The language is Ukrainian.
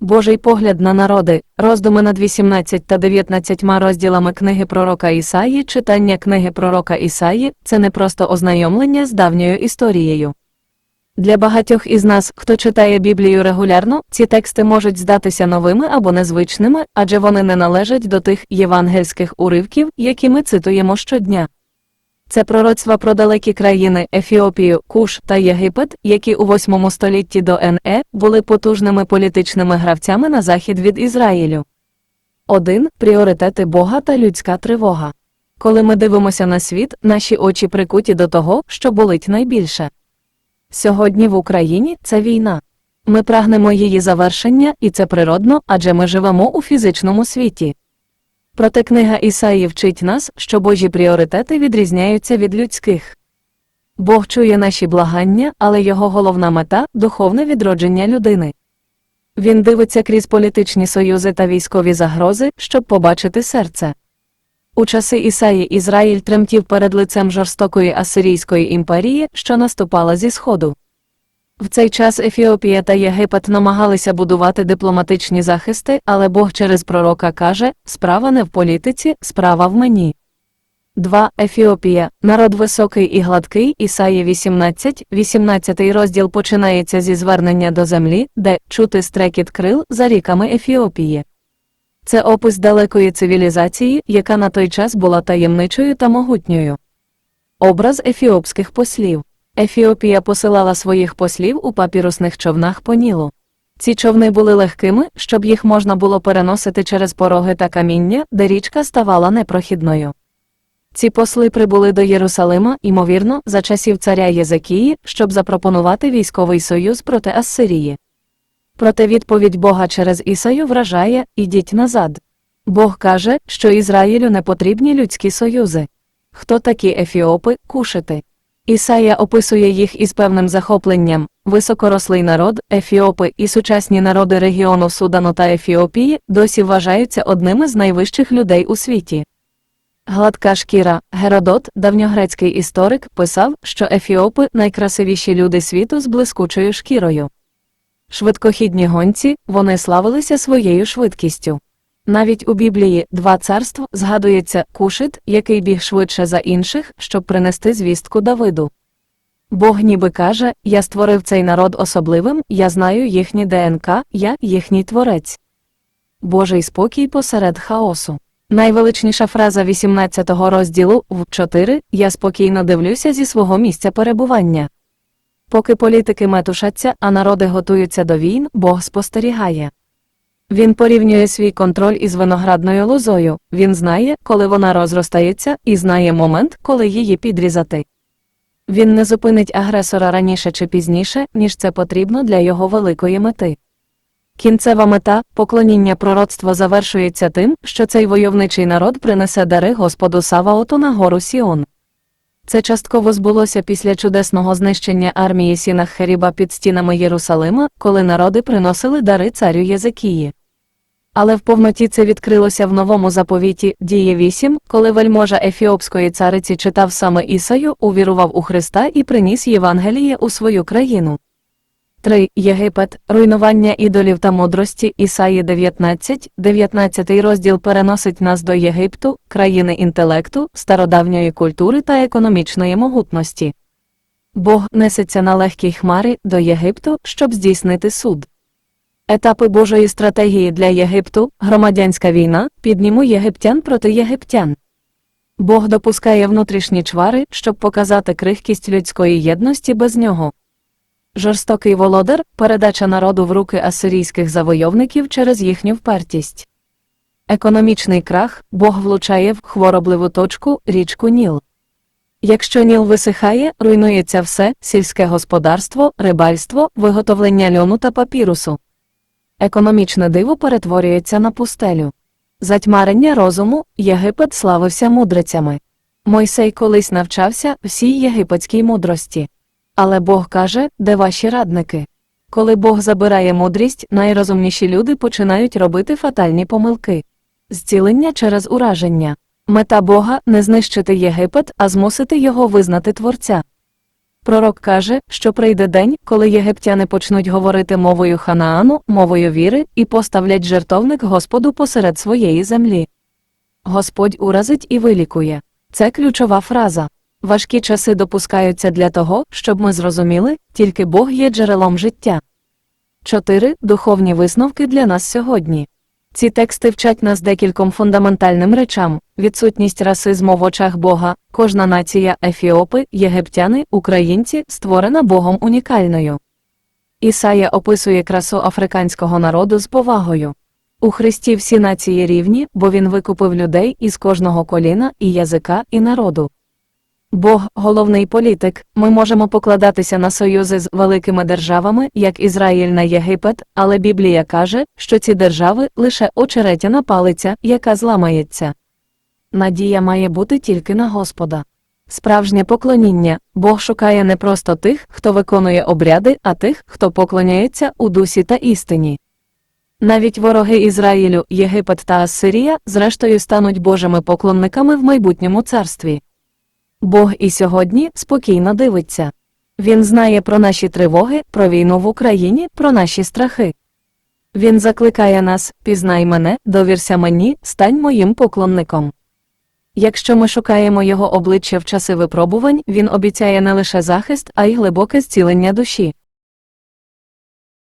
Божий погляд на народи, роздуми над 18 та 19 розділами книги пророка Ісаї, читання книги пророка Ісаї це не просто ознайомлення з давньою історією. Для багатьох із нас, хто читає Біблію регулярно, ці тексти можуть здатися новими або незвичними, адже вони не належать до тих євангельських уривків, які ми цитуємо щодня. Це пророцтва про далекі країни Ефіопію, Куш та Єгипет, які у 8 столітті до НЕ були потужними політичними гравцями на захід від Ізраїлю. 1. Пріоритети Бога та людська тривога. Коли ми дивимося на світ, наші очі прикуті до того, що болить найбільше. Сьогодні в Україні це війна. Ми прагнемо її завершення, і це природно, адже ми живемо у фізичному світі. Проте книга Ісаї вчить нас, що Божі пріоритети відрізняються від людських. Бог чує наші благання, але його головна мета духовне відродження людини. Він дивиться крізь політичні союзи та військові загрози, щоб побачити серце. У часи Ісаї Ізраїль тремтів перед лицем жорстокої Асирійської імперії, що наступала зі сходу. В цей час Ефіопія та Єгипет намагалися будувати дипломатичні захисти, але Бог через пророка каже: справа не в політиці, справа в мені. 2. Ефіопія народ високий і гладкий, Ісаї 18, 18 розділ починається зі звернення до землі, де чути стрекіт крил за ріками Ефіопії. Це опис далекої цивілізації, яка на той час була таємничою та могутньою. Образ ефіопських послів. Ефіопія посилала своїх послів у папірусних човнах по Нілу. Ці човни були легкими, щоб їх можна було переносити через пороги та каміння, де річка ставала непрохідною. Ці посли прибули до Єрусалима, ймовірно, за часів царя Єзекії, щоб запропонувати військовий союз проти Ассирії. Проте відповідь Бога через Ісаю вражає ідіть назад. Бог каже, що Ізраїлю не потрібні людські союзи. Хто такі ефіопи, кушити? Ісая описує їх із певним захопленням. Високорослий народ, ефіопи і сучасні народи регіону Судану та Ефіопії досі вважаються одними з найвищих людей у світі. Гладка шкіра Геродот, давньогрецький історик, писав, що ефіопи найкрасивіші люди світу з блискучою шкірою. Швидкохідні гонці, вони славилися своєю швидкістю. Навіть у Біблії два царств згадується Кушит, який біг швидше за інших, щоб принести звістку Давиду. Бог ніби каже: Я створив цей народ особливим, я знаю їхнє ДНК, я їхній творець. Божий спокій посеред хаосу. Найвеличніша фраза 18 розділу в 4 Я спокійно дивлюся зі свого місця перебування. Поки політики метушаться, а народи готуються до війн, Бог спостерігає. Він порівнює свій контроль із виноградною лозою, він знає, коли вона розростається, і знає момент, коли її підрізати. Він не зупинить агресора раніше чи пізніше, ніж це потрібно для його великої мети. Кінцева мета поклоніння пророцтва завершується тим, що цей войовничий народ принесе дари Господу Саваоту на гору Сіон. Це частково збулося після чудесного знищення армії Сінаххеріба під стінами Єрусалима, коли народи приносили дари царю Єзекії. Але в повноті це відкрилося в новому заповіті Діє 8, коли вельможа ефіопської цариці читав саме Ісаю, увірував у Христа і приніс Євангеліє у свою країну. 3. Єгипет, руйнування ідолів та мудрості Ісаї 19, 19 розділ переносить нас до Єгипту, країни інтелекту, стародавньої культури та економічної могутності. Бог несеться на легкій хмарі до Єгипту, щоб здійснити суд. Етапи Божої стратегії для Єгипту, громадянська війна, підніму єгиптян проти єгиптян. Бог допускає внутрішні чвари, щоб показати крихкість людської єдності без нього. Жорстокий володар передача народу в руки асирійських завойовників через їхню впертість. Економічний крах Бог влучає в хворобливу точку річку Ніл. Якщо Ніл висихає, руйнується все сільське господарство, рибальство, виготовлення льону та папірусу. Економічне диво перетворюється на пустелю. Затьмарення розуму Єгипет славився мудрицями. Мойсей колись навчався всій єгипетській мудрості. Але Бог каже, де ваші радники? Коли Бог забирає мудрість, найрозумніші люди починають робити фатальні помилки. Зцілення через ураження. Мета Бога не знищити Єгипет, а змусити його визнати Творця. Пророк каже, що прийде день, коли єгиптяни почнуть говорити мовою Ханаану, мовою віри, і поставлять жертовник Господу посеред своєї землі. Господь уразить і вилікує. Це ключова фраза. Важкі часи допускаються для того, щоб ми зрозуміли, тільки Бог є джерелом життя. 4. Духовні висновки для нас сьогодні. Ці тексти вчать нас декільком фундаментальним речам: відсутність расизму в очах Бога, кожна нація ефіопи, єгиптяни, українці створена Богом унікальною. Ісая описує красу африканського народу з повагою. У Христі всі нації рівні, бо Він викупив людей із кожного коліна, і язика, і народу. Бог головний політик, ми можемо покладатися на союзи з великими державами, як Ізраїль на Єгипет, але Біблія каже, що ці держави лише очеретяна палиця, яка зламається. Надія має бути тільки на Господа. Справжнє поклоніння Бог шукає не просто тих, хто виконує обряди, а тих, хто поклоняється у дусі та істині. Навіть вороги Ізраїлю, Єгипет та Ассирія, зрештою стануть Божими поклонниками в майбутньому царстві. Бог і сьогодні спокійно дивиться. Він знає про наші тривоги, про війну в Україні, про наші страхи. Він закликає нас пізнай мене, довірся мені, стань моїм поклонником. Якщо ми шукаємо його обличчя в часи випробувань, він обіцяє не лише захист, а й глибоке зцілення душі.